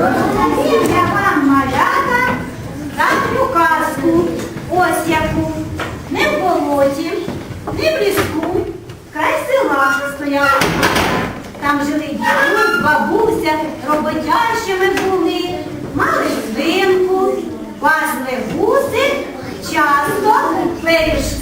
Розповім я вам малята давню казку, ось яку. Не в болоті, не в ліску, край села стояла. Там жили дідусь, бабуся, роботящими були, мали свинку, пасли гуси, часто перейшли.